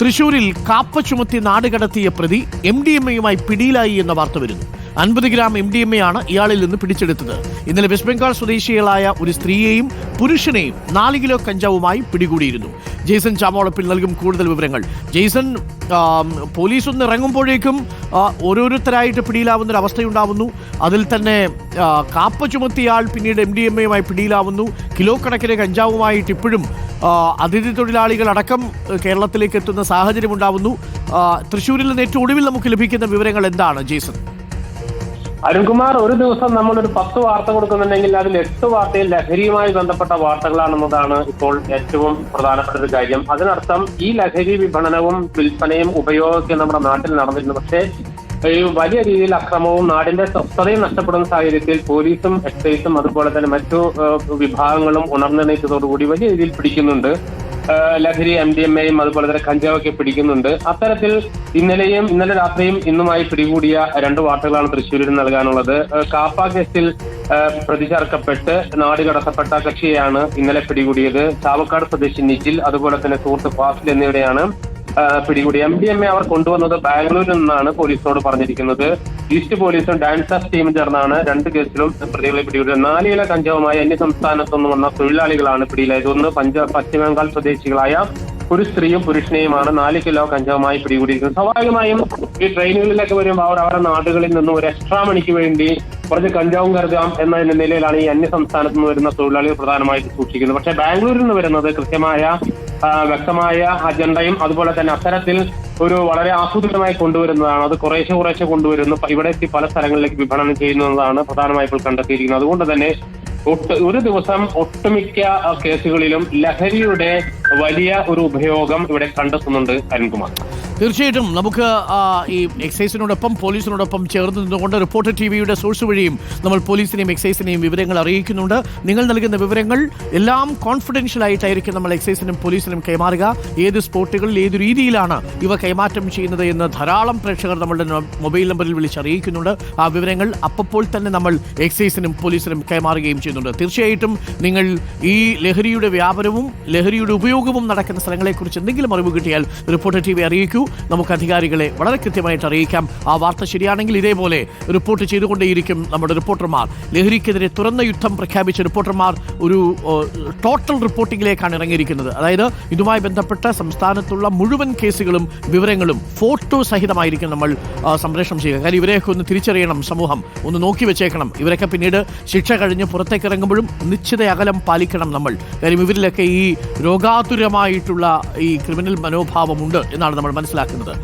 തൃശൂരിൽ കാപ്പ ചുമത്തി നാട് കടത്തിയ പ്രതി എം ഡി എം എയുമായി പിടിയിലായി എന്ന വാർത്ത വരുന്നു. അൻപത് gram M D M A ആണ് ഇയാളിൽ നിന്ന് പിടിച്ചെടുത്തത്. ഇന്നലെ വെസ്റ്റ് ബംഗാൾ സ്വദേശികളായ ഒരു സ്ത്രീയെയും പുരുഷനെയും നാല് കിലോ കഞ്ചാവുമായി പിടികൂടിയിരുന്നു. ജെയ്സൺ ചാമോളപ്പിൽ നൽകും കൂടുതൽ വിവരങ്ങൾ. ജെയ്സൺ പോലീസ് ഒന്ന് ഇറങ്ങുമ്പോഴേക്കും ഓരോരുത്തരായിട്ട് പിടിയിലാവുന്ന ഒരു അവസ്ഥയുണ്ടാവുന്നു. അതിൽ തന്നെ കാപ്പ ചുമത്തിയാൾ പിന്നീട് എം ഡി എം എയുമായി പിടിയിലാവുന്നു. കിലോ കണക്കിന് കഞ്ചാവുമായിട്ട് ഇപ്പോഴും അതിഥി തൊഴിലാളികൾ അടക്കം കേരളത്തിലേക്ക് എത്തുന്ന സാഹചര്യം ഉണ്ടാവുന്നു. തൃശ്ശൂരിൽ നിന്ന് ഏറ്റവും ഒടുവിൽ നമുക്ക് ലഭിക്കുന്ന വിവരങ്ങൾ എന്താണ് ജേസൺ? അരുൺകുമാർ ഒരു ദിവസം നമ്മൾ ഒരു പത്ത് വാർത്ത കൊടുക്കുന്നുണ്ടെങ്കിൽ അതിൽ എട്ട് വാർത്തയിൽ ലഹരിയുമായി ബന്ധപ്പെട്ട വാർത്തകളാണെന്നതാണ് ഇപ്പോൾ ഏറ്റവും പ്രധാനപ്പെട്ട ഒരു കാര്യം. അതിനർത്ഥം ഈ ലഹരി വിപണനവും വിൽപ്പനയും ഉപയോഗമൊക്കെ നമ്മുടെ നാട്ടിൽ നടന്നിരുന്നു. പക്ഷേ ഈ വലിയ രീതിയിൽ അക്രമവും നാടിന്റെ സ്വസ്ഥതയും നഷ്ടപ്പെടുന്ന സാഹചര്യത്തിൽ പോലീസും എക്സൈസും അതുപോലെ തന്നെ മറ്റു വിഭാഗങ്ങളും ഉണർന്നെണീറ്റതോടുകൂടി വലിയ രീതിയിൽ പിടിക്കുന്നുണ്ട്. ലഹരി എം ഡി എം എയും അതുപോലെ തന്നെ കഞ്ചാവൊക്കെ പിടിക്കുന്നുണ്ട്. അത്തരത്തിൽ ഇന്നലെയും ഇന്നലെ രാത്രിയും ഇന്നുമായി പിടികൂടിയ രണ്ട് വാർത്തകളാണ് തൃശ്ശൂരിൽ നൽകാനുള്ളത്. കാപ്പാ കേസിൽ പ്രതി ചേർക്കപ്പെട്ട് നാട് കടത്തപ്പെട്ട കക്ഷിയെയാണ് ഇന്നലെ പിടികൂടിയത്. ചാവക്കാട് സ്വദേശി നിജിൽ അതുപോലെ തന്നെ സുഹൃത്ത് ഫാസിൽ എന്നിവരെയാണ് പിടികൂടി. എം ഡി എം എ അവർ കൊണ്ടുവന്നത് ബാംഗ്ലൂരിൽ നിന്നാണ് പോലീസിനോട് പറഞ്ഞിരിക്കുന്നത്. ഈസ്റ്റ് പോലീസും ഡാൻസേഴ്സ് ടീമും ചേർന്നാണ് രണ്ട് കേസിലും പ്രതികളെ പിടികൂടിയത്. നാല് കഞ്ചാവുമായി അന്യ സംസ്ഥാനത്തു നിന്ന് വന്ന തൊഴിലാളികളാണ് പിടിയിലായത്. ഒന്ന് പഞ്ചാബ് പശ്ചിമ ബംഗാൾ സ്വദേശികളായ ഒരു സ്ത്രീയും പുരുഷനെയുമാണ് നാല് കിലോ കഞ്ചാവുമായി പിടികൂടിയിരിക്കുന്നത്. സ്വാഭാവികമായും ഈ ട്രെയിനുകളിലൊക്കെ വരുമ്പോൾ അവർ അവരുടെ നാടുകളിൽ നിന്നും ഒരു എക്സ്ട്രാ മണിക്ക് വേണ്ടി കുറച്ച് കഞ്ചാവും കരുതാം എന്ന നിലയിലാണ് ഈ അന്യ സംസ്ഥാനത്ത് നിന്ന് വരുന്ന തൊഴിലാളികൾ പ്രധാനമായിട്ട് സൂക്ഷിക്കുന്നത്. പക്ഷേ ബാംഗ്ലൂരിൽ നിന്ന് വരുന്നത് കൃത്യമായ വ്യക്തമായ അജണ്ടയും അതുപോലെ തന്നെ അത്തരത്തിൽ ഒരു വളരെ ആസൂത്രിതമായി കൊണ്ടുവരുന്നതാണ്. അത് കുറേശ്ശെ കുറേശ്ശെ കൊണ്ടുവരുന്നു. ഇവിടെ എത്തി പല സ്ഥലങ്ങളിലേക്ക് വിപണനം ചെയ്യുന്നതാണ് പ്രധാനമായി ഇപ്പോൾ കണ്ടെത്തിയിരിക്കുന്നത്. അതുകൊണ്ട് തന്നെ ഒട്ട് ഒരു ദിവസം ഒട്ടുമിക്ക കേസുകളിലും ലഹരിയുടെ വലിയ ഒരു ഉപയോഗം ഇവിടെ കണ്ടെത്തുന്നുണ്ട് അരുൺകുമാർ. തീർച്ചയായിട്ടും നമുക്ക് ഈ എക്സൈസിനോടൊപ്പം പോലീസിനോടൊപ്പം ചേർന്ന് നിന്നുകൊണ്ട് റിപ്പോർട്ടർ ടി വിയുടെ സോഴ്സ് വഴിയും നമ്മൾ പോലീസിനെയും എക്സൈസിനെയും വിവരങ്ങൾ അറിയിക്കുന്നുണ്ട്. നിങ്ങൾ നൽകുന്ന വിവരങ്ങൾ എല്ലാം കോൺഫിഡൻഷ്യൽ ആയിട്ടായിരിക്കും നമ്മൾ എക്സൈസിനും പോലീസിനും കൈമാറുക. ഏത് സ്പോട്ടുകളിൽ ഏത് രീതിയിലാണ് ഇവ കൈമാറ്റം ചെയ്യുന്നത് എന്ന് ധാരാളം പ്രേക്ഷകർ നമ്മളുടെ മൊബൈൽ നമ്പറിൽ വിളിച്ചറിയിക്കുന്നുണ്ട്. ആ വിവരങ്ങൾ അപ്പോൾ തന്നെ നമ്മൾ എക്സൈസിനും പോലീസിനും കൈമാറുകയും ചെയ്യുന്നുണ്ട്. തീർച്ചയായിട്ടും നിങ്ങൾ ഈ ലഹരിയുടെ വ്യാപനവും ലഹരിയുടെ ഉപയോഗവും നടക്കുന്ന സ്ഥലങ്ങളെക്കുറിച്ച് എന്തെങ്കിലും അറിവ് കിട്ടിയാൽ റിപ്പോർട്ടർ ടി വി അറിയിക്കൂ. നമുക്ക് അധികാരികളെ വളരെ കൃത്യമായിട്ട് അറിയിക്കാം. ആ വാർത്ത ശരിയാണെങ്കിൽ ഇതേപോലെ റിപ്പോർട്ട് ചെയ്തുകൊണ്ടേയിരിക്കും നമ്മുടെ റിപ്പോർട്ടർമാർ. ലഹരിക്കെതിരെ തുറന്ന യുദ്ധം പ്രഖ്യാപിച്ച റിപ്പോർട്ടർമാർ ഒരു ടോട്ടൽ റിപ്പോർട്ടിംഗിലേക്കാണ് ഇറങ്ങിയിരിക്കുന്നത്. അതായത് ഇതുമായി ബന്ധപ്പെട്ട സംസ്ഥാനത്തുള്ള മുഴുവൻ കേസുകളും വിവരങ്ങളും ഫോട്ടോ സഹിതമായിരിക്കും നമ്മൾ സംപ്രേഷണം ചെയ്യുക. കാര്യം ഇവരെയൊക്കെ ഒന്ന് തിരിച്ചറിയണം സമൂഹം. ഒന്ന് നോക്കി വെച്ചേക്കണം. ഇവരൊക്കെ പിന്നീട് ശിക്ഷ കഴിഞ്ഞ് പുറത്തേക്ക് ഇറങ്ങുമ്പോഴും നിശ്ചിത അകലം പാലിക്കണം നമ്മൾ. കാര്യം ഇവരിലൊക്കെ ഈ രോഗാതുരമായിട്ടുള്ള ഈ ക്രിമിനൽ മനോഭാവമുണ്ട് എന്നാണ് നമ്മൾ മനസ്സിലാക്കുന്നത്. aklımda.